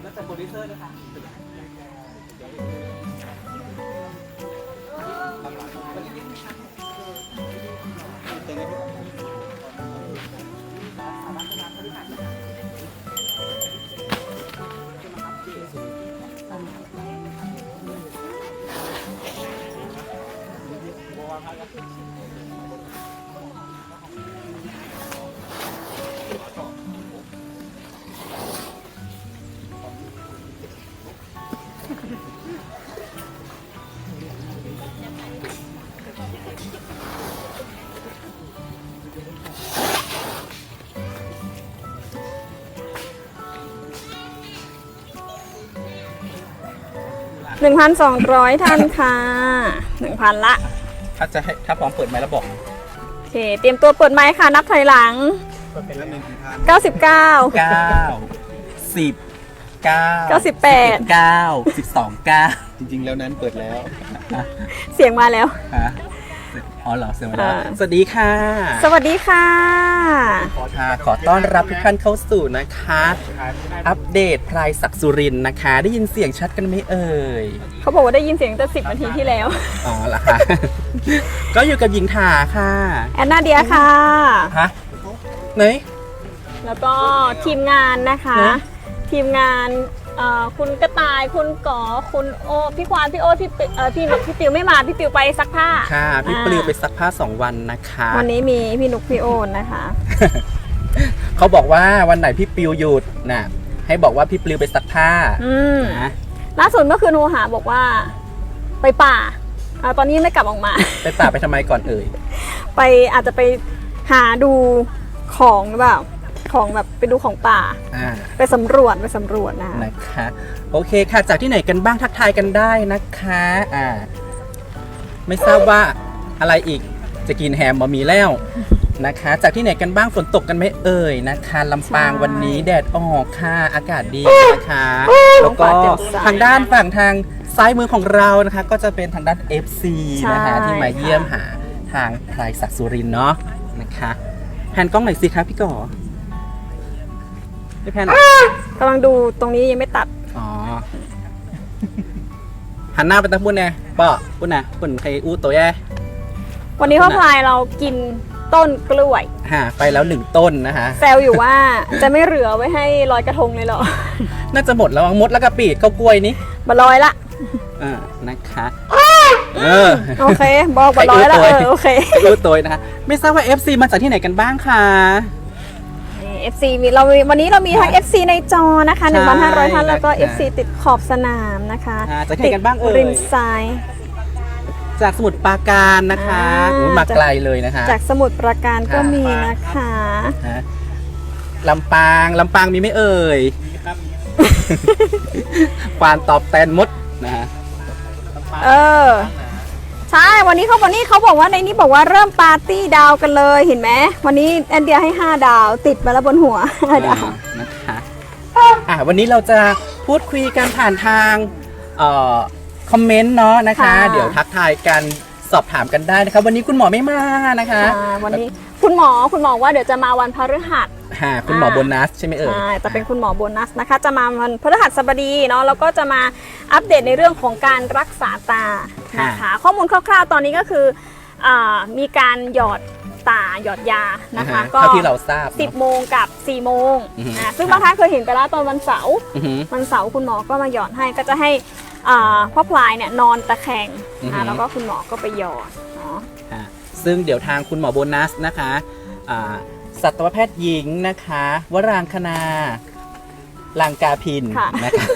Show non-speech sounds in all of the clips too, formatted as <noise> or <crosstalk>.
แล้วแต่โปรดิวเซอร์นะคะ สามารถทำงานบริหารได้หนึ่งพันสองร้อยท่านค่ะหนึ่งพันละ ถ้าจะให้ถ้าพร้อมเปิดไมค์แล้วบอกโอเค เตรียมตัวเปิดไมค์ค่ะ นับถอยหลัง เป็นละหนึ่งพัน99 เก้าสิบเก้าเก้าสิบแปดเก้าสิบสองเก้าจริงๆแล้วนั้นเปิดแล้วเสียงมาแล้วฮะ อ๋อเหรอเสียงมาแล้วอ่า สวัสดีค่ะสวัสดีค่ะ ค่ะ ขอต้อนรับทุกท่านเข้าสู่นะคะ อัปเดตพลายศักดิ์สุรินทร์นะคะ ได้ยินเสียงชัดกันไหมเอ่ย เขาบอกว่าได้ยินเสียงตั้งแต่สิบนาทีที่แล้ว อ๋อเหรอคะ ก็อยู่กับหญิงถาค่ะ แอนนาเดียค่ะ ฮะไหน แล้วก็ทีมงานนะคะ นะ ทีมงานเอ่อคุณกระต่ายคุณก๋อคุณโอพี่ควานพี่โอพี่ปิเอ่อพี่นุกพี่ปิวไม่มาพี่ปิวไปซักผ้าค่ะ พี่อ่าปลิวไปซักผ้าสองวันนะคะ วันนี้มีพี่นุกพี่โอนนะคะ เขาบอกว่าวันไหนพี่ปลิวหยุดน่ะให้บอกว่าพี่ปลิวไปซักผ้าอืมนะล่าสุดเมื่อคืนโทรหาบอกว่า ไปป่าอ่าตอนนี้ไม่กลับออกมา ไปป่าไปทำไมก่อนเอ่ย ไปอาจจะไปหาดูของหรือเปล่า ของแบบไปดูของป่า อ่า ไปสำรวจไปสำรวจนะคะนะคะ โอเคค่ะ จากที่ไหนกันบ้างทักทายกันได้นะคะ อ่า ไม่ทราบว่าอะไรอีกจะกินแฮมบะมีแล้วนะคะ จากที่ไหนกันบ้างฝนตกกันไหมเอ่ยนะคะลำปางวันนี้แดดออกค่ะอากาศดีนะคะแล้วก็ทางด้านฝั่งทางซ้ายมือของเรานะคะ ก็จะเป็นทางด้าน FC นะคะที่มาเยี่ยมหาทางพลายศักดิ์สุรินทร์เนาะนะคะแผ่นกล้องหน่อยสิคะพี่ก่อ พี่แพนกำลังดูตรงนี้ยังไม่ตัด อ๋อ หันหน้าไปทางปุ่นแน่ป่ะปุ่นน่ะปุ่นใครอู้ตัวแย่วันนี้พ่อพลายเรากินต้นกล้วย ฮะไปแล้วหนึ่งต้นนะคะแซวอยู่ว่าจะไม่เหลือไว้ให้ลอยกระทงเลยเหรอ น่าจะหมดแล้วมั้งมดแล้วก็ปีดข้าวกล้วยนี่บลอยละ อ่านะคะ เออ โอเค บอกบลอยละเออโอเคไปอู้ตัวนะคะไม่ทราบว่า FC มาจากที่ไหนกันบ้างคะ เอฟซีมีเราวันนี้เรามีทั้ง FC ในจอนะคะใช่1,500ท่านแล้วก็นะคะ FC ติดขอบสนามนะคะอ่าจากที่ไหนกันบ้างเอ่ยติดริมซ้าย จากสมุทรปราการนะคะอ่า โอ้ยมาไกลเลยนะคะ จากสมุทรปราการก็ค่ะมีนะคะ ฮะลำปางลำปางมีไหม่เอ่ยควานตอบแตนมดนะฮะ เออ ใช่ วันนี้เขาวันนี้เขาบอกว่าในนี้บอกว่าเริ่มปาร์ตี้ดาวกันเลยเห็นไหมวันนี้แอนเดียให้ 5 ดาวติดมาแล้วบนหัว5ดาวนะคะอะวันนี้เราจะพูดคุยกันผ่านทางเอ่อคอมเมนต์เนาะนะคะ ค่ะ เดี๋ยวทักทายกันสอบถามกันได้นะคะวันนี้คุณหมอไม่มานะคะ อ่าวันนี้คุณหมอคุณหมอว่าเดี๋ยวจะมาวันพฤหัส ค่ะคุณหมอโบนัสใช่ไหมเอ่ยใช่แต่เป็นคุณหมอโบนัสนะคะ จะมาวันพฤหัสบดีเนาะแล้วก็จะมาอัปเดตในเรื่องของการรักษาตานะคะข้อมูลคร่าวๆตอนนี้ก็คืออามีการหยอดตาหยอดยานะคะอ่าฮก็เท่าที่เราทราบเนอะ10 โมงกับ 4 โมงอือฮึอ่าซึ่งบางท่านเคยเห็นไปแล้วตอนวันเสาร์อือหือวันเสาร์คุณหมอก็มาหยอดให้ก็จะให้อ่าพ่อพลายเนี่ยนอนตะแคงอือฮึอ่าแล้วก็คุณหมอก็ไปหยอดเนาะค่ะซึ่งเดี๋ยวทางคุณหมอโบนัสนะคะอ่า สัตวแพทย์หญิงนะคะ วรางคณาลังกาพินนะคะ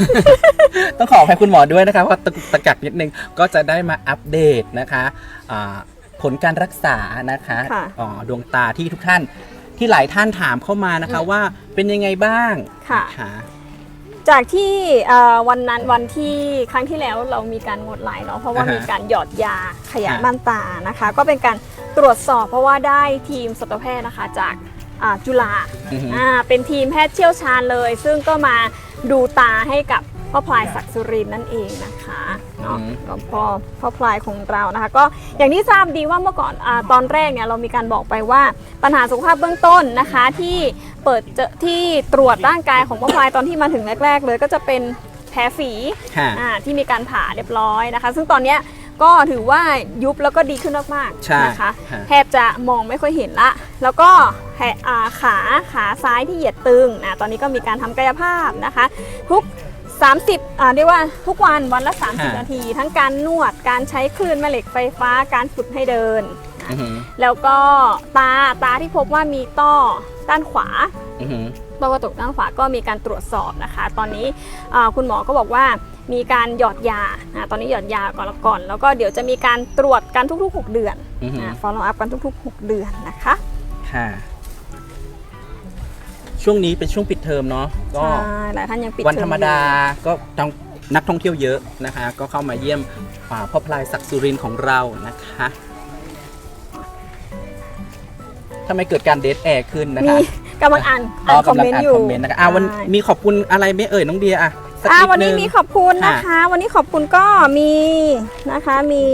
ต้องขออภัยคุณหมอด้วยนะคะ เพราะตะกุกตะกักนิดนึง ก็จะได้มาอัปเดตนะคะอ่าผลการรักษานะคะค่ะ อ๋อดวงตาที่ทุกท่านที่หลายท่านถามเข้ามานะคะว่าเป็นยังไงบ้างค่ะ นะคะ จากที่เอ่อวันนั้นวันที่ครั้งที่แล้วเรามีการงดไลน์เนาะเพราะว่าอ่าฮะมีการหยอดยาขยายค่ะม่านตานะคะ ก็เป็นการ ตรวจสอบเพราะว่าได้ทีมสัตวแพทย์นะคะจากอ่าจุฬาอือหืออ่าเป็นทีมแพทย์เชี่ยวชาญเลย ซึ่งก็มาดูตาให้กับพ่อพลายศักดิ์สุรินทร์นั่นเองนะคะเนาะอืมก็พ่อพ่อพลายของเรานะคะ ก็อย่างที่ทราบดีว่าเมื่อก่อนอาตอนแรกเนี่ยเรามีการบอกไปว่าปัญหาสุขภาพเบื้องต้นนะคะที่เปิดเจอที่ตรวจร่างกายของพ่อพลายตอนที่มาถึงแรก ๆ เลยก็จะเป็นแผลฝี ค่ะ อ่าที่มีการผ่าเรียบร้อยนะคะ ซึ่งตอนเนี้ย ก็ถือว่ายุบแล้วก็ดีขึ้นมากใช่ๆนะคะ ฮะ แทบจะมองไม่ค่อยเห็นละ แล้วก็แขอ่าขาขาซ้ายที่เหยียดตึงนะตอนนี้ก็มีการทำกายภาพนะคะ ทุก 30อ่าเรียกว่าทุกวันวันละ 30 นาที ทั้งการนวดการใช้คลื่นแม่เหล็กไฟฟ้าการฝึกให้เดินนะอือหือแล้วก็ตาตาที่พบว่ามีต้อด้านขวา อือหือ ต้อกระจกด้านขวาก็มีการตรวจสอบนะคะ ตอนนี้อ่าคุณหมอก็บอกว่ามีการหยอดยานะตอนนี้หยอดยาก่อนแล้วก่อน แล้วก็เดี๋ยวจะมีการตรวจกันทุกๆ 6 เดือนอือหือนะ follow up กันทุกๆ 6 เดือนนะคะค่ะช่วงนี้เป็นช่วงปิดเทอมเนาะก็ใช่หลายท่านยังปิดวันเทอธรรมดาก็ต้องนักท่องเที่ยวเยอะนะคะ ก็เข้ามาเยี่ยมอ่าพ่อพลายศักดิ์สุรินทร์ของเรานะคะทำไมเกิดการเดทแอร์ขึ้นนะมีคะ กำลังอ่านอ่านคอมกำลัเมนอ่าต์อยู่คอมเมนต์นะคะอ่าวันใช่มีขอบคุณอะไรไหม่เอ่ยน้องเบียร์อะสักอ่านิดวันนี้นึง มีขอบคุณนะคะ วันนี้ขอบคุณก็มีนะคะมี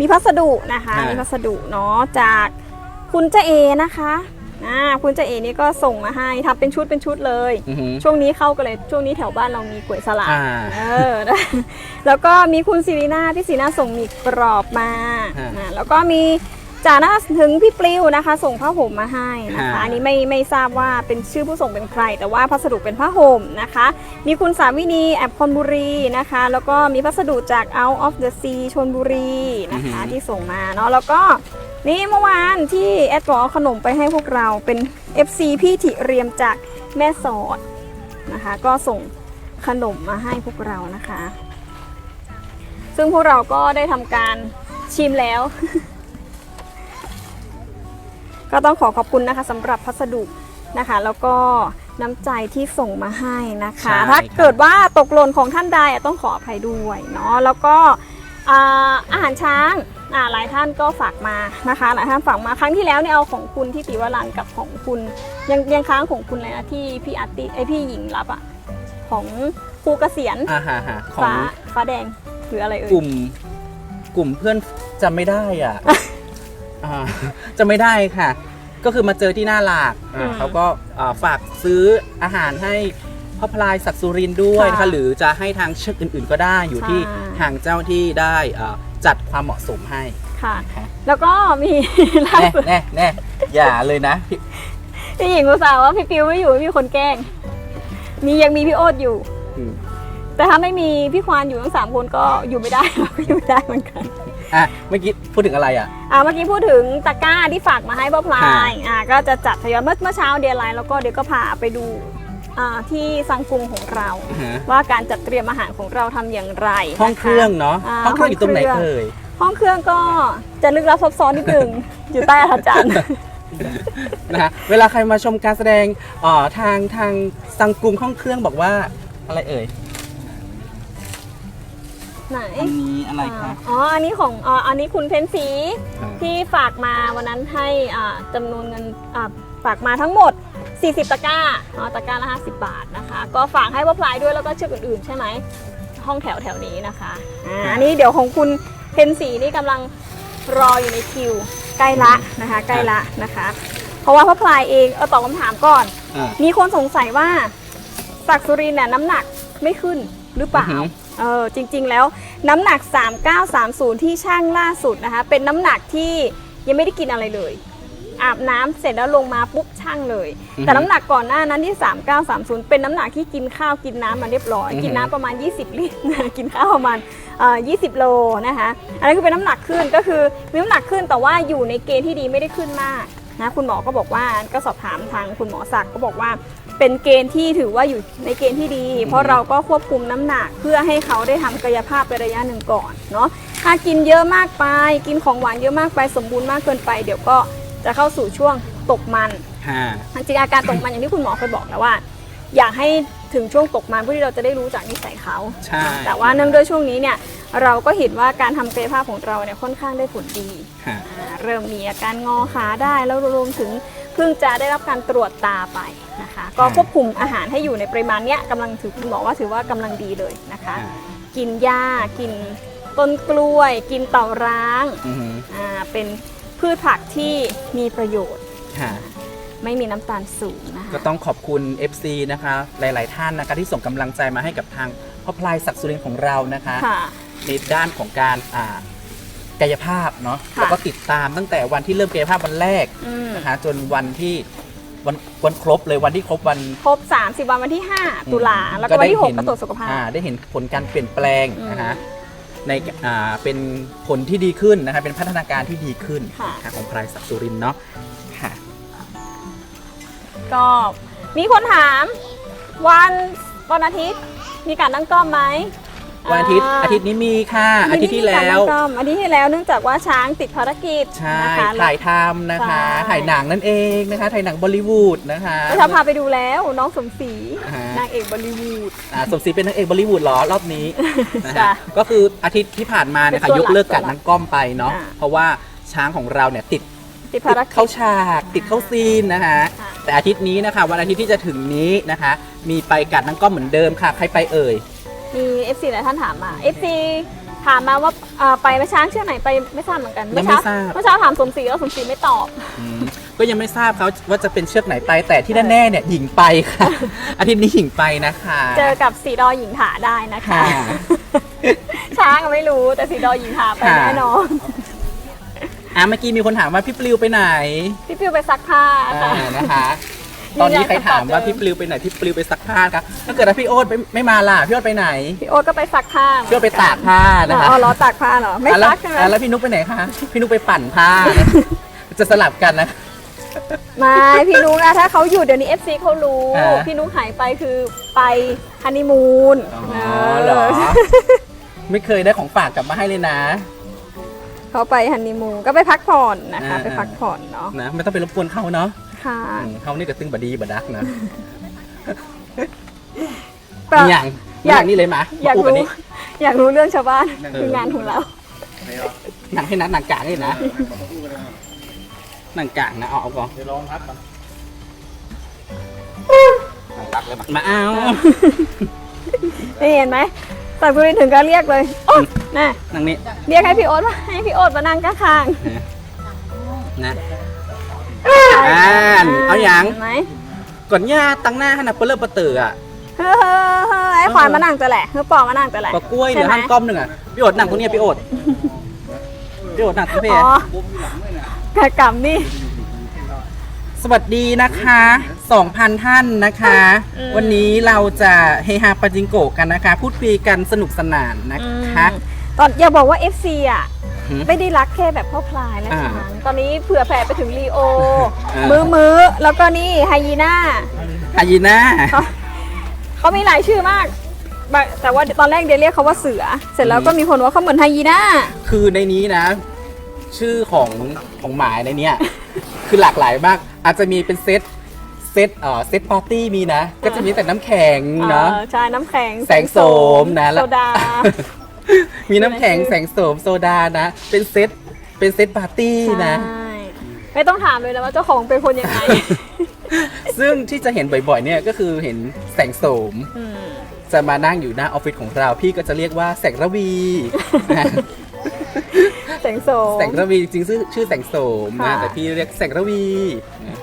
มีพัสดุนะคะค่ะ มีพัสดุเนาะจากคุณเจเอนะคะอ่าคุณเจเอนี่ก็ส่งมาให้ทำเป็นชุดเป็นชุดเลย อือหือ ช่วงนี้เข้ากันเลยช่วงนี้แถวบ้านเรามีก๋วยสลัดอ่าเออแล้วก็มีคุณศิรินาพี่ศิรินาส่งหมีกรอบมาฮะนะแล้วก็มี จ่าหน้าถึงพี่ปลิวนะคะ ส่งผ้าห่มมาให้นะคะฮะอันนี้ไม่ไม่ทราบว่าเป็นชื่อผู้ส่งเป็นใคร แต่ว่าพัสดุเป็นผ้าห่มนะคะ มีคุณสาวินีแอบคอนบุรีนะคะ แล้วก็มีพัสดุจาก Out of the Sea ชนบุรีนะคะที่ส่งมาเนาะแล้วก็นี่เมื่อวานที่แอดก็เอาขนมไปให้พวกเราเป็น FC พี่ถิเรียมจากแม่สอดนะคะ ก็ส่งขนมมาให้พวกเรานะคะ ซึ่งพวกเราก็ได้ทำการชิมแล้ว ก็ต้องขอขอบคุณนะคะสำหรับพัสดุนะคะ แล้วก็น้ำใจที่ส่งมาให้นะคะ ใช่ถ้าครับเกิดว่าตกหล่นของท่านใดอะต้องขออภัยด้วยเนาะแล้วก็อ่าอาหารช้างอ่าหลายท่านก็ฝากมานะคะหลายท่านฝากมาครั้งที่แล้วเนี่ยเอาของคุณที่ติวรันกับของคุณยังยังค้างของคุณเลยนะที่พี่อาร์ติไอยพี่หญิงรับอะของครูเกษียณอ่าฮะฮะของฟ้าฟ้าแดงหรืออะไรเอ่ยกลุ่ม กลุ่มเพื่อนจำไม่ได้อะ อ่าจำไม่ได้ค่ะ ก็คือมาเจอที่หน้าหลากอ่าอืมเขาก็อ่าฝากซื้ออาหารให้พ่อพลายศักดิ์สุรินทร์ด้วยค่ะนะคะหรือจะให้ทางเชือกอื่น ๆ ก็ได้อยู่ที่ใช่ ทางเจ้าที่ได้อ่าจัดความเหมาะสมให้ค่ะค่ะแล้วก็มี ล่าแน่สุดแน่แน่อย่าเลยนะพี่พี่หญิงอุตส่าห์ว่าพี่ปิวไม่อยู่ไม่มีคนแกล้ง มียังมีพี่โอ๊ตอยู่ อืมแต่ถ้าไม่มีพี่ควานอยู่ทั้งสามคนก็อยู่ไม่ได้ เราก็อยู่ไม่ได้เหมือนกัน อะเมื่อกี้พูดถึงอะไรอะ อ่าเมื่อกี้พูดถึงตะกร้าที่ฝากมาให้พ่อพลายค่ะอ่าก็จะจัดทยอยเมื่อเมื่อเช้าเดียร์ไลน์แล้วก็เดี๋ยวก็พาไปดูอ่าที่ซังกุงของเราอ่าฮะ ว่าการจัดเตรียมอาหารของเราทำอย่างไรห้องนะะ เครื่องเนาะาห้องเครื่องอยู่ตรงไหนห้เอ่ยห้องเครื่องก็จะลึกลับซับซ้อนนิดนึง อยู่ใต้อาจารย์ นะฮะเวลาใครมาชมการแสดงเอ่อทางทางซังกรุงห้องเครื่องบอกว่าอะไรเอ่ย ไหนอันนี้อะไรคะอ๋ออันนี้ของอ๋ออันนี้คุณเพนสีอ่าที่ฝากมาวันนั้นให้อ่าจำนวนเงินอ่าฝากมาทั้งหมด 40 ตะกร้าอ๋อตะกร้าละ50 บาทนะคะ ก็ฝากให้ว่าพลายด้วยแล้วก็เชือกอื่นๆ ใช่ไหมห้องแถวแถวนี้นะคะอ่าอันนี้เดี๋ยวของคุณเพนสีนี่กำลังรออยู่ในคิวใกล้ละนะคะใกล้ละนะคะ เพราะว่าพ่อพลายเองเออตอบคำถามก่อนอ่ามีคนสงสัยว่าศักดิ์สุรินทร์เนี่ยน้ำหนักไม่ขึ้นหรือเปล่าอือหือ เออจริงๆแล้วน้ำหนัก 3930 ที่ช่างล่าสุดนะคะ เป็นน้ำหนักที่ยังไม่ได้กินอะไรเลย อาบน้ำเสร็จแล้วลงมาปุ๊บช่างเลย แต่น้ำหนักก่อนหน้านั้นที่ 3930 เป็นน้ำหนักที่กินข้าวกินน้ำมาเรียบร้อยอือหือกินน้ำประมาณ 20 ลิตร กินข้าวประมาณเอ่อ20 โลนะคะอันนั้นคือเป็นน้ำหนักขึ้นก็คือมีน้ำหนักขึ้นแต่ว่าอยู่ในเกณฑ์ที่ดีไม่ได้ขึ้นมากนะคุณหมอก็บอกว่าก็สอบถามทางคุณหมอศักดิ์ก็บอกว่า เป็นเกณฑ์ที่ถือว่าอยู่ในเกณฑ์ที่ดี เพราะเราก็ควบคุมน้ำหนักเพื่อให้เขาได้ทำกายภาพไประยะหนึ่งก่อนเนาะถ้ากินเยอะมากไป กินของหวานเยอะมากไปสมบูรณ์มากเกินไป เดี๋ยวก็จะเข้าสู่ช่วงตกมันค่ะจริงๆอาการตกมันอย่างที่คุณหมอเคยบอกแล้วว่า อยากให้ถึงช่วงตกมันเพื่อที่เราจะได้รู้จากนิสัยเขา ใช่ แต่ว่าเนื่องด้วยช่วงนี้เนี่ยเราก็เห็นว่าการทำกายภาพของเราเนี่ยค่อนข้างได้ผลดีค่ะอ่าเริ่มมีอาการงอขาได้แล้วรวมถึง เพิ่งจะได้รับการตรวจตาไปนะคะ ก็อืมควบคุมอาหารให้อยู่ในปริมาณเนี้ยกำลังถือคุณหมอว่าถือว่ากำลังดีเลยนะคะอ่ากินหญ้ากินต้นกล้วย กินเต่าร้างอือหืออ่าเป็นพืชผักที่มีประโยชน์ ค่ะ ไม่มีน้ำตาลสูงนะคะ ก็ต้องขอบคุณ FC นะคะ หลาย ๆ ท่านนะคะที่ส่งกำลังใจมาให้กับทางพ่อพลายศักดิ์สุรินทร์ของเรานะคะ ค่ะ ในด้านของการอ่า กายภาพเนาะค่ะ แล้วก็ติดตามตั้งแต่วันที่เริ่มกายภาพวันแรกอืมนะคะจนวันที่วันวันครบเลยวันที่ครบวัน ครบ 30 วันวันที่ 5 ตุลา แล้วก็วันที่ 6 ก็ตรวจสุขภาพ อ่ได้เห็นผลการเปลี่ยนแปลงอืมนะคะในอ่าเป็นผลที่ดีขึ้นนะคะเป็นพัฒนาการที่ดีขึ้นค่ะนะคะของพลายศักดิ์สุรินทร์เนาะค่ะ ก็มีคนถามวันวันอาทิตย์มีการตั้งกล้องไหม วันอาทิตย์ อาทิตย์นี้มีค่ะ อาทิตย์ที่แล้วมีการตั้งกล้องอาทิตย์ที่แล้วเนื่องจากว่าช้างติดภารกิจใช่นะคะแล้วถ่ายทำนะคะใช่ถ่ายหนังนั่นเองนะคะ ถ่ายหนังบอลลิวูดนะคะประชาพาไปดูแล้วน้องสมศรีอ่าฮะนางเอกบอลลีวูดอ่าสมศรีเป็นนางเอกบอลลิวูดเหรอรอบนี้นะจ้ะฮะก็คืออาทิตย์ที่ผ่านมาเนี่ยค่ะเป็นยตัวกเลิกหลักการตั้งกล้องไปเนาะอ่าเพราะว่าช้างของเราเนี่ยติดติดติภารดกิเข้าจฉากติดเข้าซีนนะคะค่ะแต่อาทิตย์นี้นะคะ วันอาทิตย์ที่จะถึงนี้นะคะ มีไปกัดตั้งกล้องเหมือนเดิมค่ะ ใครไปเอ่ย มี FC หลายท่านถามมา FC ถามมาว่าเอ่อไปเมื่อช้างเชื่อไหนไปไม่ทราบเหมือนกันยังไม่ทราบ เมื่อเช้าถามสมศรีแล้วสมศรีไม่ตอบ อืมก็ยังไม่ทราบเขาว่าจะเป็นเชือกไหนไปแต่ที่แน่ๆเนี่ยหญิงไปค่ะ อาทิตย์นี้หญิงไปนะคะ เจอกับสีดอหญิงถาได้นะคะ ค่ะ ช้างอะไม่รู้แต่สีดอหญิงถาไปค่ะแน่นอนอะเมื่อกี้มีคนถามว่าพี่ปลิวไปไหนพี่ฟิวไปซักผ้าค่ะอ่านะคะ ตอนนี้ใครถามว่าพี่ปลิวไปไหนพี่ปลิวไปซักผ้าครับถ้าเกิดว่าพี่โอ๊ตไม่ไม่มาล่ะพี่โอ๊ตไปไหนพี่โอ๊ตก็ไปซักผ้าพี่โอ๊ตไปตากผ้านะคะอ๋อเหรอตากผ้าเหรอไม่อะแล้วซักใช่ไหมอะแล้วพี่นุ๊กไปไหนคะพี่นุ๊กไปปั่นผ้านะจะสลับกันนะไม่พี่นุ๊กอะถ้าเขาอยู่เดี๋ยวนี้ FC เขารู้อ่าพี่นุ๊กหายไปคือไปฮันนีมูนอ๋อเหรอไม่เคยได้ของฝากกลับมาให้เลยนะเขาไปฮันนีมูนก็ไปพักผ่อนนะคะอ่าไปพักผ่อนเนาะนะไม่ต้องไปรบกวนเขาเนาะ ค่ะ อืมเขานี่ก็ตึงบดีบดักนะก็อย่างอยากอย่างนี้เลยมะอยากพูดแบบรู้ นี้ อยากรู้เรื่องชาวบ้านเออ คืองานของเรา หนังให้นัดหนังกลางนี่นะหนังกลางนะเอาเอาก่อนเดี๋ยวลองพัดก่อนตักเลยมามาเอานี่เห็นไหมสักสุรินทร์ถึงก็เรียกเลย โอ๊ยน่ะหนังนี้เรียกให้พี่โอ๊ตมาให้พี่โอ๊ตมานั่งข้างนะๆ อ่าเอาหยังห็นไหมก่อนย่าตั้งหน้าให้นะเปลือกเปลือกอะ เฮ้อเฮ้อเฮ้อไอ้ขวานมานั่งแต่แหละเฮ้อปอมานั่งแต่แหละปะกล้วยเหลือใช่ไหมห้างก้อมหนึ่งอะพี่โอดหนังตรงเนี้ยพี่โอดพี่โอดหนังตรงเนี้อ๋ยอกระกำนี่ สวัสดีนะคะ2,000 ท่านนะคะ อืมวันนี้เราจะเฮฮาปาจิงโกะกันนะคะ พูดคุยกันสนุกสนานนะคะ อืม ตอนอย่าบอกว่า FC อะหืมไม่ได้รักแค่แบบพ่อพลายนะอ่าช้างตอนนี้เผื่อแผ่ไปถึงลีโออ่ามือมือแล้วก็นี่ไฮยีน่าฮายีน่าเขาเขามีหลายชื่อมากบะแต่ว่าตอนแรกเดียเรียกเขาว่าเสือ เสร็จแล้วก็มีคนว่าเขาเหมือนไฮยีน่าคือในนี้นะ ชื่อของของหมายในเนี้ยคือหลากหลายมาก อาจจะมีเป็นเซตเซตเอ่อเซตปาร์ตี้มีนะ ก็จะมีแต่น้ำแข็งเนาะเออใช่น้ำแข็ง แสงโสมนะโซดา มีน้ำแข็งแสงโสมโซดานะ เป็นเซตเป็นเซตปาร์ตี้นะ ใช่ไม่ต้องถามเลยนะว่าเจ้าของเป็นคนยังไงซึ่งที่จะเห็นบ่อยๆเนี่ยก็คือเห็นแสงโสม อืมจะมานั่งอยู่หน้าออฟฟิศของเรา พี่ก็จะเรียกว่าแสงระวีนะแสงโสม แสงระวีจริงๆชื่อชื่อแสงโสมนะค่ะ แต่พี่เรียกแสงระวีนะ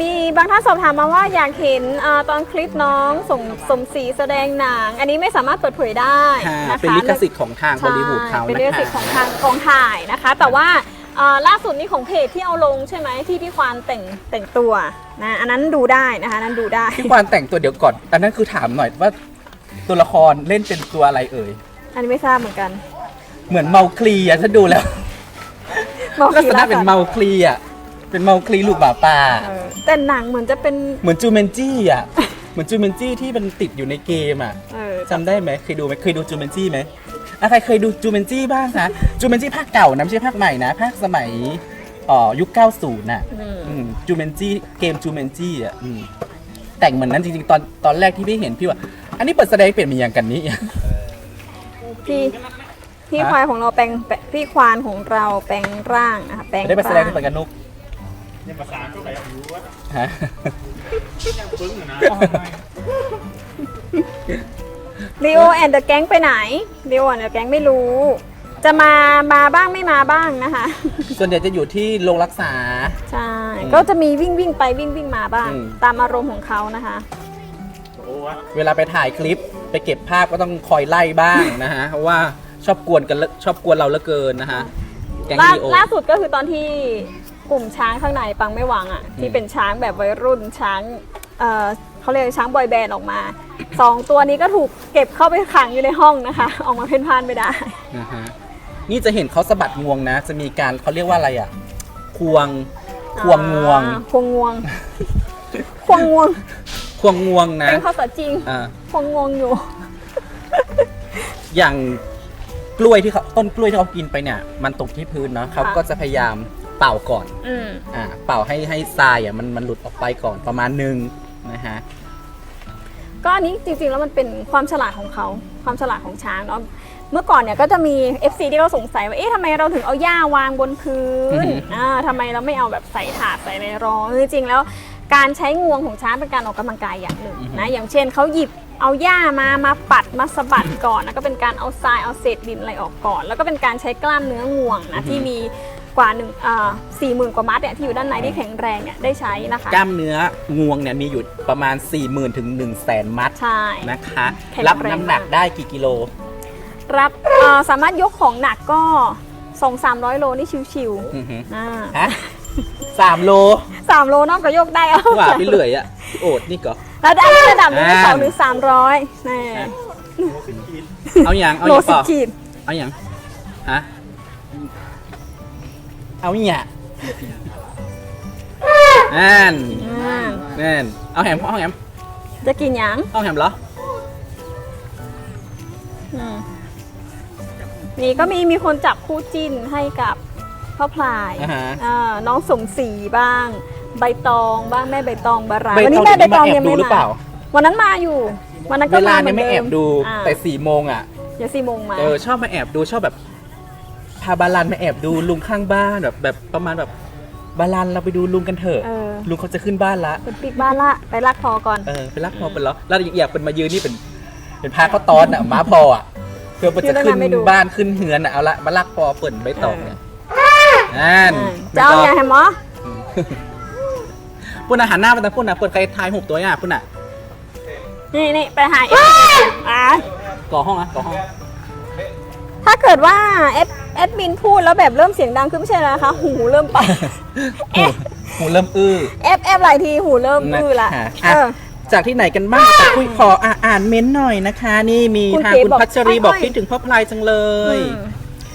มีบางท่านสอบถามมาว่าอยากเห็นอาตอนคลิปน้องสมสมศรีแสดงหนัง อันนี้ไม่สามารถเปิดเผยได้ค่ะนะคะเป็นลิขสิทธิ์ของทางบอลลีวูดเขาเป็นนะลิขคะสิทธิ์ของทางกองถ่ายนะคะ แต่ว่าอ่าล่าสุดนี้ของเพจที่เอาลงใช่ไหมที่พี่ควานแต่งแต่งตัวนะอันนั้นดูได้นะคะอันนั้นดูได้ พี่ควานแต่งตัวเดี๋ยวก่อน อันนั้นคือถามหน่อยว่าตัวละครเล่นเป็นตัวอะไรเอ่ย อันนี้ไม่ทราบเหมือนกันเหมือนเมาคลีอะถ้าดูแล้วบอกลักษทีณะละเป็นก่อนเมาคลีอะ เป็นเมาคลีลูกหมาป่า เออแต่หนังเหมือนจะเป็น เหมือนจูเมนจี้อะเหมือนจูเมนจี้ที่มันติดอยู่ในเกมอะเออจำได้ไหมเคยดูไหมเคยดูจูเมนจี้ไหมอะใครเคยดูจูเมนจี้บ้างคะจูเมนจี้ภาคเก่านะไม่ใช่ภาคใหม่นะภาคสมัยเอ่อยุค 90 น่ะอืมจูเมนจี้เกมจูเมนจี้อะอืมแต่งเหมือนนั้นจริงๆ ตอนตอนแรกที่พี่เห็นพี่ว่า อันนี้เปิดแสดงเปลี่ยนมีอย่างกันนี้ พี่พี่ฮะ ควายของเราแปลงแปลงพี่ควานของเราแปลงร่างนะคะแปลงไม่ได้ไปแสดงร่าที่เปิดกันนุก ยังภาษาก็ไปเอาอยู่ว่าฮะยังปึ้งอยู่นะลีโอแอนเดอะแก๊งไปไหนลีโอแอนเดอะแก๊งไม่รู้ จะมามาบ้างไม่มาบ้างนะคะ ส่วนใหญ่จะอยู่ที่โรงรักษา ใช่อืมก็จะมีวิ่งวิ่งไปวิ่งวิ่งมาบ้าง อืม ตามอารมณ์ของเขานะคะ โอ้วะเวลาไปถ่ายคลิปไปเก็บภาพก็ต้องคอยไล่บ้างนะฮะ เพราะว่าชอบกวนกันเหลือชอบกวนเราเหลือเกินนะฮะ แก๊งล่าลีโอ ล่าสุดก็คือตอนที่ กลุ่มช้างข้างในปังไม่หวังอะที่เป็นช้างแบบวัยรุ่นช้างเออเขาเรียกช้างบอยแบนด์ออกมาสองตัวนี้ก็ถูกเก็บเข้าไปขังอยู่ในห้องนะคะ ออกมาเพ่นพ่านไม่ได้นะฮะนี่จะเห็นเขาสะบัดงวงนะ จะมีการเขาเรียกว่าอะไรอะควงควงงวง อ่าควงงวง ควงงวง ควงงวงนะเป็นภาษาจริง อ่าควงงวงอยู่ อย่างกล้วยที่เขาต้นกล้วยที่เขากินไปเนี่ย มันตกที่พื้นเนาะเขาก็จะพยายาม เป่าก่อนอืมอ่าเป่าให้ให้ทรายอะมันมันหลุดออกไปก่อนประมาณนึงนะฮะก็อันนี้จริงๆแล้วมันเป็นความฉลาดของเขาความฉลาดของช้างเนาะเมื่อก่อนเนี่ยก็จะมี FC ที่เขาสงสัยว่าเอ๊ะทำไมเราถึงเอาหญ้าวางบนพื้อืนอหืออ่อ่าทำไมเราไม่เอาแบบใส่ถาดใส่ในรองจริงๆแล้วการใช้งวงของช้างเป็นการออกกำลังกายอย่างหนึ่งนะอย่างเช่นเขาหยิบเอาหญ้ามามาปัดมาสะบัดก่อนแล้วก็เป็นการเอาทรายเอาเศษดินอะไรออกก่อน แล้วก็เป็นการใช้กล้ามเนื้องวงนะที่มี กว่าหนึ่งอ่าสี่หมื่นกว่ามัดเนี่ยที่อยู่ด้านในที่แข็งแรงเนี่ยได้ใช้นะคะกล้ามเนื้องวงเนี่ยมีอยู่ประมาณ 4 0,000ถึง1 0 0 0 0แสนมัดใช่นะคะแข็งรับแรงน้ำหนักมากได้กี่กิโล รับเอ่อสามารถยกของหนักก็สองสามร้อยโลนี่ชิวอือหือๆอ่าฮะสามโลสามโลนอกก็ยกได้เอาว่าไปเลยอะโอดนี่ก็ระดับระดับนี้อ่าสองถึงสามร้อยนี่เอาอย่างเอาโลอย่างสิเปบล่าขีดเอาอย่างฮะ เอาอย่างนั่นอ่านั่นเอาแหมเอาแหมจะกินหยังเอาแหมเหรออืมนี่ก็มีมีคนจับคู่จิ้นให้กับพ่อพลายอ่าฮะอ่าน้องสมศรีบ้าง ใบตองบ้างแม่ใบตองบาราใบวัตองนี้แม่ใบตองเดี๋ยัยวงนี้มาแอบดูไม่หรือเปมาล่า วันนั้นมาอยู่ วันนั้นก็เวลามาเนี่ยไม่แอบดูอ่าแต่สี่โมงอะ เดี๋ยวสี่โมงมา เออชอบมาแอบดูชอบแบบ พาบาลันมาแอบดูลุงข้างบ้านแบบแบบประมาณแบบบาลันเราไปดูลุงกันเถอะ เออ ลุงเขาจะขึ้นบ้านละ เป็นปิดบ้านละไปลักพอก่อน เออไปรักพอเป็นแล้วแล้วอยากเป็นมายืนนี่เป็น เป็นพาเขาตอนอะม้าพออะเพื่อมันจะขึ้นบ้านขึ้นเฮือนอะเอาละมาลักพอเปิดใบตองเนี่ยนั่นใบจะเอาตองอย่างแฮมหมออืมปุ่นอาหารหน้ามันแต่ปุ่นอะเปิดใครทายหุบตัวอะปุ่นอะนี่นี่ไปหาเอฟอะก่อห้องอะก่อห้อง ถ้าเกิดว่าเอฟแอดมินพูดแล้วแบบเริ่มเสียงดังขึ้นไม่ใช่แล้วนะคะหูเริ่มไปหูหูเริ่มอื้อเอฟเอฟหลายทีหูเริ่มอื้อละนะคะเออจากที่ไหนกันบ้างคุยขออะอ่านเม้นต์หน่อยนะคะ นี่มีคุณทางเก๋คุณบอกพัชรีอ้อยบอกคิดถึงพ่อพลายจังเลยอืม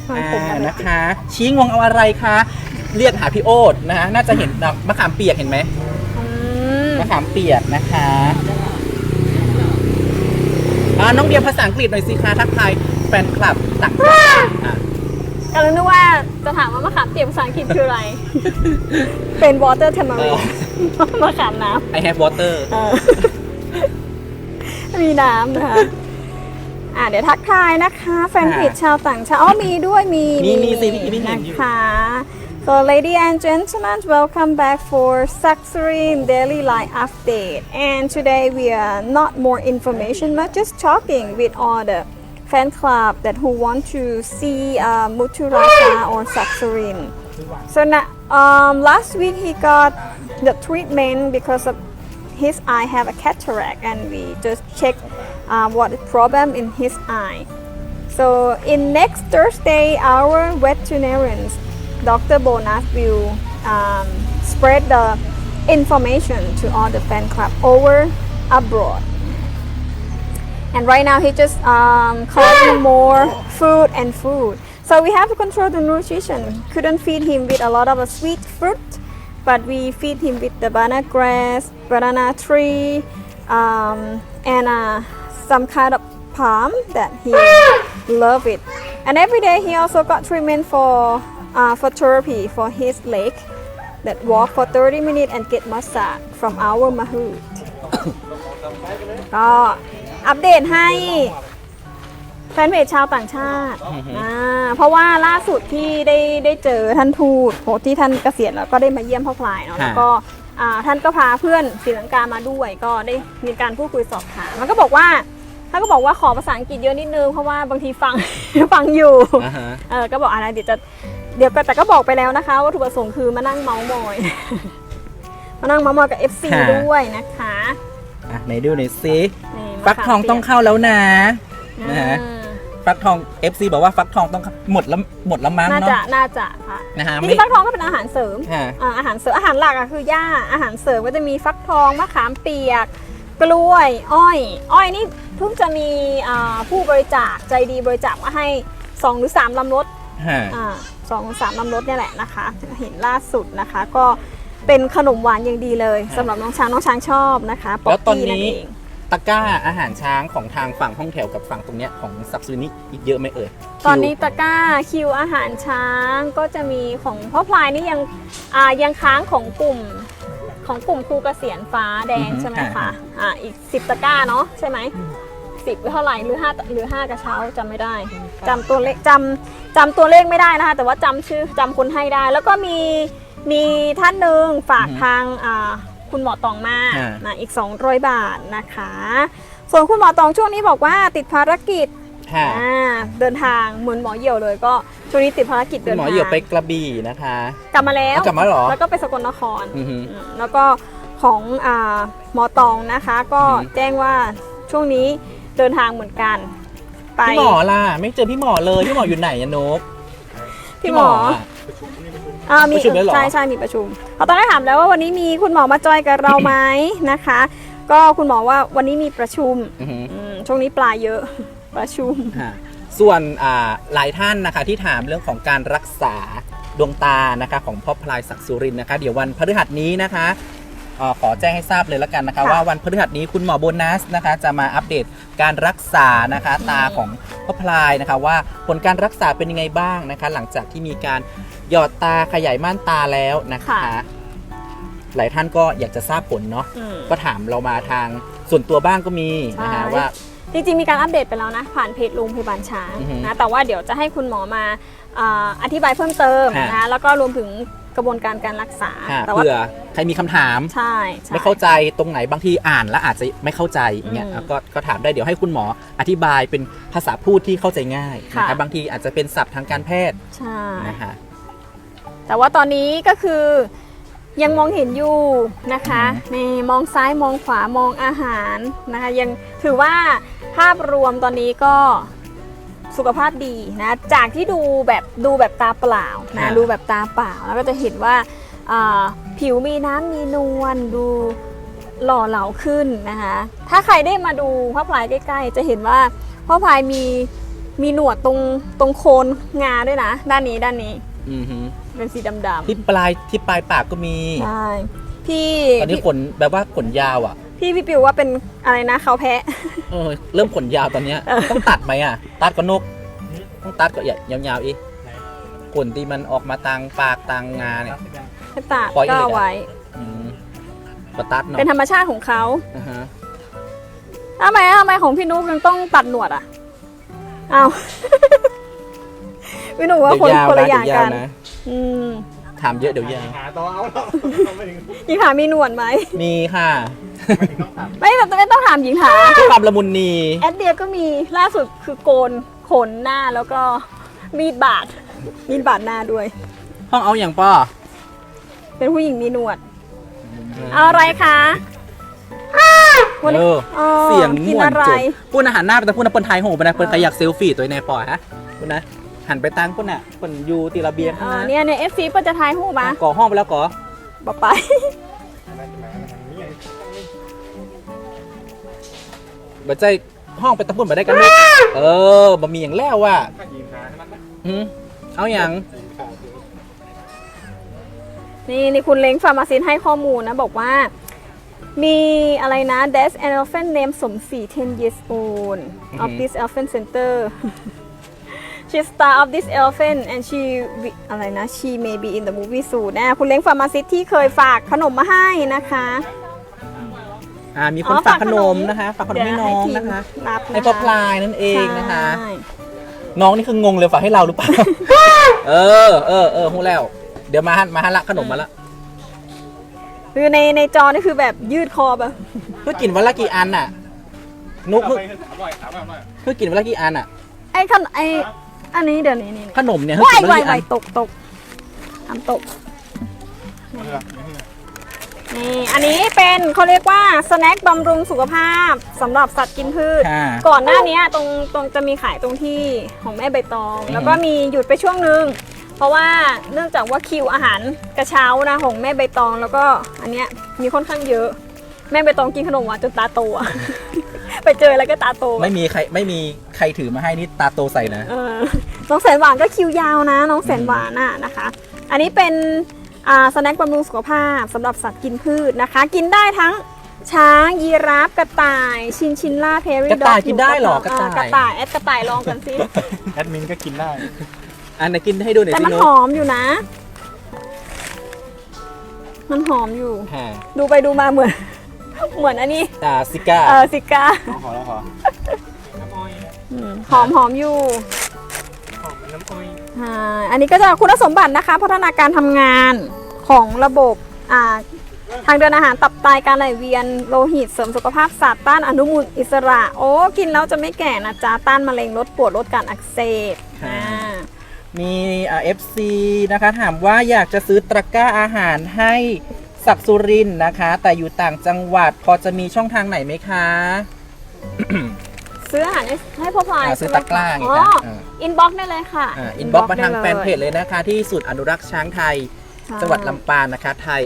ฟังอ่าผมกันเลยนะคะ ชี้งวงเอาอะไรคะ เรียกหาพี่โอ๊ตนะฮะน่าจะเห็นดอกมะขามเปียกเห็นไหมอืมมะขามเปียกนะคะอ่าน้องเดียภาษาอังกฤษหน่อยสิคะทักทายแฟนคลับต่างชาติอะกำลังนึกว่าจะถามว่ามะขามเปียกภาษาอังกฤษคืออะไร เป็น water tamarind มะขามน้ I have water ำเออมีน้ำนะคะ อ่าเดี๋ยวทักทายนะคะ แฟนเพจชาวต่างชาติอ๋อมีด้วยมีมีมีสิพี่กิ๊บเห็นอยู่ นะคะ So ladies and gentlemen, welcome back for Saxorin Daily Life Update. And today we are not more information, but just talking with all the fan club that who want to see uh, Muturaja or Saxorin. So now, um, last week he got the treatment because of his eye have a cataract, and we just check uh, what problem in his eye. So in next Thursday, our veterinarians, Dr. Bonus will um, spread the information to all the fan club over abroad. And right now he just um, more food and food. So we have to control the nutrition. Couldn't feed him with a lot of sweet fruit, but we feed him with the banana grass, banana tree, um, and uh, some kind of palm that he love it. And every day he also got treatment for uh, for therapy for his leg that walk for 30 minutes and get massage from our Mahout. ก็ <coughs> อัปเดตให้แฟนเพจชาวต่างชาติอ่าเพราะว่าล่าสุดที่ได้ได้เจอท่านทูตโหที่ท่านเกษียณแล้วก็ได้มาเยี่ยมพ่อพลายเนาะค่ะแล้วก็อ่าท่านก็พาเพื่อนศรีลังกามาด้วย ก็ได้มีการพูดคุยสอบถามมันก็บอกว่าท่านก็บอกว่าขอภาษาอังกฤษเยอะนิดนึงเพราะว่าบางทีฟัง ฟังอยู่อ่าฮะเออก็บอกอะไรเดี๋ยวจะเดี๋ยวก็แต่ก็บอกไปแล้วนะคะวัตถุประสงค์คือมานั่งเมาส์มอย มานั่งเมาส์มอยกับ FC ค่ะด้วยนะคะ อะไหนดูหน่อยสินี่มะฟักทองขามเปียต้องเข้าแล้วนะนะฮะอ่าฟักทอง FC บอกว่าฟักทองต้องเข้าหมดแล้วหมดแล้วมั้งน่าเนาะจะน่าจะค่ะนะฮะจไม่ริงๆฟักทองก็เป็นอาหารเสริมค่ะ อ่าอาหารเสริมอาหารหลักอะคือหญ้าอาหารเสริมก็จะมีฟักทองมะขามเปียก กล้วย อ้อย อ้อยนี่เพิ่งจะมีอ่าผู้บริจาคใจดีบริจาคมาให้สองหรือสามลำรถ ฮะ อ่าสองสามลำรถเนี่ยแหละนะคะ เห็นล่าสุดนะคะ ก็ เป็นขนมหวานอย่างดีเลยสำหรับน้องช้างน้องช้างชอบนะคะป๊แล้วตอนกี้นี้เองตะกร้าอาหารช้างของทางฝั่งห้องแถวกับฝั่งตรงเนี้ยของซักซูนี่อีกเยอะไหมเอ่ยตอนนี้คิวตะกร้าคิวอาหารช้างก็จะมีของพ่อพลายนี่ยังอ่ายังค้างของกลุ่มของกลุ่มครูเกษียณฟ้าแดงใช่ไหมคะอ่าอีก 10 ตะกร้าเนาะใช่ไหมสิบเท่าไหร่หรือ5หรือ5กระเช้าจำไม่ได้จำตัวเลขจำจำตัวเลขไม่ได้นะคะ แต่ว่าจำชื่อจำคนให้ได้ แล้วก็มี มีท่านหนึ่งฝากทางอ่าคุณหมอตองมานะอีก 200 บาทนะคะ ส่วนคุณหมอตองช่วงนี้บอกว่าติดภารกิจค่ะอ่าเดินทางเหมือนหมอเหี่ยวเลยก็ช่วงนี้ติดภารกิจคุเดิณนหมอทางเหยียบไปกระบี่นะคะ กลับมาแล้วเอากลับมาเหรอแล้วก็ไปสกลนครอือฮึอืมแล้วก็ของอ่าหมอตองนะคะ ก็อือฮึแจ้งว่าช่วงนี้เดินทางเหมือนกันไปพี่หมอล่ะ ไม่เจอพี่หมอเลยพี่หมออยู่ไหนอะนกพี่หมอ อะอ่ามีประชุมแล้วเหรอ ใช่ใช่มีประชุมเขาตอนแรกถามแล้วว่าวันนี้มีคุณหมอมาจอยกับเราไหม นะคะ ก็คุณหมอว่าวันนี้มีประชุมอือฮึอืมช่วงนี้ปลาเยอะ ประชุม ฮะส่วนอ่าหลายท่านนะคะที่ถามเรื่องของการรักษาดวงตานะคะของพ่อพลายศักดิ์สุรินทร์นะคะ เดี๋ยววันพฤหัสนี้นะคะเอ่อขอแจ้งให้ทราบเลยแล้วกันนะคะ ค่ะ ว่าวันพฤหัสนี้คุณหมอโบนัสนะคะ จะมาอัปเดตการรักษานะคะตาของพ่อพลายนะคะ ว่าผลการรักษาเป็นยังไงบ้างนะคะ หลังจากที่มีการ หยอดตาขยายม่านตาแล้วนะคะ ค่ะ หลายท่านก็อยากจะทราบผลเนาะอืม ก็ถามเรามาทางส่วนตัวบ้างก็มีนะคะใช่ว่า จริงๆ มีการอัปเดตไปแล้วนะ ผ่านเพจโรงพยาบาลช้างอือฮึนะ แต่ว่าเดี๋ยวจะให้คุณหมอมาอ่าอธิบายเพิ่มเติมค่ะ นะ แล้วก็รวมถึงกระบวนการการรักษาค่ะแต่ว่าเผื่อใครมีคำถาม ใช่ใช่ ไม่เข้าใจตรงไหนบางทีอ่านแล้วอาจจะไม่เข้าใจอย่างเงี้ยอืมก็ก็ถามได้เดี๋ยวให้คุณหมออธิบายเป็นภาษาพูดที่เข้าใจง่ายนะค่ะ คะบางทีอาจจะเป็นศัพท์ทางการแพทย์ใช่ นะคะ แต่ว่าตอนนี้ก็คือยังมองเห็นอยู่นะคะนี่มองซ้ายมองขวามองอาหารนะคะ ยังถือว่าภาพรวมตอนนี้ก็สุขภาพดีนะจากที่ดูแบบดูแบบตาเปล่าครันะบดูแบบตาเปล่าแล้วก็จะเห็นว่าอ่าผิวมีน้ำมีนวลดูหล่อเหลาขึ้นนะคะถ้าใครได้มาดูพ่อพลายใกล้ ๆ จะเห็นว่าพ่อพลายมีมีหนวดตรงตรงโคนงาด้วยนะ ด้านนี้ด้านนี้ อือหือ เป็นสีดำๆที่ปลายที่ปลายปากก็มีใช่พี่ตอนนี้ขนแบบว่าขนยาวอะพี่พี่ปิวว่าเป็นอะไรนะเขาแพะ เออเริ่มขนยาวตอนเนี้ยเออ ต้องตัดไหมอะ ตัดก็นกต้องตัดก็อย่ายาวๆอีกขนที่มันออกมาตางปากตางงาเนี่ยให้ตัดปล่อยก็เลยนะเอาไว้ อืมก็ตัดเนาะเป็นธรรมชาติของเขาอ่าฮะทำไมทำไมของพี่นุ๊กยังต้องตัดหนวดอะอ้าวพี่นุ๊กว่าคนเดี๋ยวคนละยาวอย่างนะเดี๋ยวยาวกัน นะ อืมถามเยอะเดี๋ยวยาวหาต่อเอาเราเราไม่ถึงหญิงถามมีหนวดไหม มีค่ะไม่ถึงต้องถามไม่แบบไม่ต้องถามหญิงถามความละมุนนีแอดเดียก็มีล่าสุดคือโกนขนหน้าแล้วก็มีดบาดมีดบาดหน้าด้วย ห้องเอาอย่างป้อเป็นผู้หญิงมีหนวด เอาอะไรคะวันนี้เอออ๋อเสียงกินม่วนอะไรจบพูดอาหารหน้าแต่พูดนะเปิ้นไทยโหไปนะเปิ้นใครอยากเซลฟี่ตัวในปอยฮะพูดนะ หันไปตั้งเปิ้นอะเปิ้นอยู่ตีระเบียงเอข้างหอน้าเนี่ยเนี่ยเอฟซีก็จะทายหูปะก่อห้องไปแล้วก่อบอไปอะไรจะมาทางนี้ไงบัดใจห้องไปตะพุ่นมาได้กันลูกเออบะมีอย่างแล้วว่ะถ้ายิงหาให้มันนะหืมเอาอย่างข่าวคือนี่นี่คุณเล้งฟาร์มาซินให้ข้อมูลนะบอกว่า มีอะไรนะ There's an elephant named สมศรี10 years old of this elephant center She's star of this elephant and she wi- อะไรนะ she may be in the movie soon นะคุณเล้งฟาร์มาซิสที่เคยฝากขนมมาให้นะคะ อ่ามีคนฝากขนมนะคะฝากขนมให้น้องนะคะเดี๋ยวให้ทีมนับนะคะ ให้พ่อพลายนั่นเองนะคะ ใช่น้องนี่คืองงเลยฝากให้เราหรือเปล่า เออเออเออหูแล้ว เดี๋ยวมาฮันมาฮันละขนมมาละคือในในจอนี่คือแบบยืดคอแบบเพื่อกินวันละกี่อันน่ะ นุ๊กเอาเพื่อไปถามหน่อยถามหน่อยเพื่อกินวันละกี่อันอะไอ้ขนไอ้ อันนี้เดี๋ยวนี้นี่ขนมเนี่ยเพื่อวายกินวันวาละยกี่อัวานยตกตกทำตกเออนี่ อันนี้เป็นเขาเรียกว่าสแน็คบำรุงสุขภาพสำหรับสัตว์กินพืช ค่ะก่อนหน้านี้ตรงตรงจะมีขายตรงที่ของแม่ใบตอง อือฮึแล้วก็มีหยุดไปช่วงหนึ่งเพราะว่าเนื่องจากว่าคิวอาหารกระเช้านะของแม่ใบตอง แล้วก็อันเนี้ยมีค่อนข้างเยอะ แม่ใบตองกินขนมหวานจนตาโตอะ ไปเจอแล้วก็ตาโตอะไม่มีใครไม่มีใครถือมาให้นี่ตาโตใส่นะ เออน้องแสนหวานก็คิวยาวนะ น้องแสนหวานน่ะนะคะ อันนี้เป็นอ่าสแน็คบำรุงสุขภาพสำหรับสัตว์กินพืชนะคะ กินได้ทั้งช้างยีราฟกระต่าย ชินชินล่าเพรีกระต่ายกินได้เหรอกระต่าย กระต่ายแอดกระต่ายลองกันสิแอดมินก็กินได้ อันไหนกินให้ดูหน่อยแต่สิมันนุ๊หกอมอยู่นะ มันหอมอยู่ค่ะดูไปดูมาเหมือน เหมือนอันนี้ตาซิก้าเออซิก้าขอขอแล้วขออืมหอมหอมอยู่ขอเป็นน้ำอ้อยอ่าอันนี้ก็จะคุณสมบัตินะคะ พัฒนาการทำงานของระบบอ่าทางเดินอาหารตับไตการไหลเวียนโลหิตเสริมสุขภาพสัตว์ต้านอนุมูลอิสระ โอ้กินแล้วจะไม่แก่นะจ๊ะต้านมะเร็งลดปวดลดการอักเสบอ่า มีอ่าเอฟซีนะคะถามว่าอยากจะซื้อตะกร้าอาหารให้ ศักดิ์สุรินทร์นะคะ แต่อยู่ต่างจังหวัดพอจะมีช่องทางไหนไหมคะ ซื้ออาหารให้ให้พ่อพลายอ่าซื้อใช่ไหมตะกร้าอย่างงี้อ๋อนะอ่า อินบ็อกซ์ได้เลยค่ะ อินบ็อกมาทางได้แฟนเพจเลยนะคะ ที่ศูนย์อนุรักษ์ช้างไทยใช่จังหวัดลำปางนะคะไทย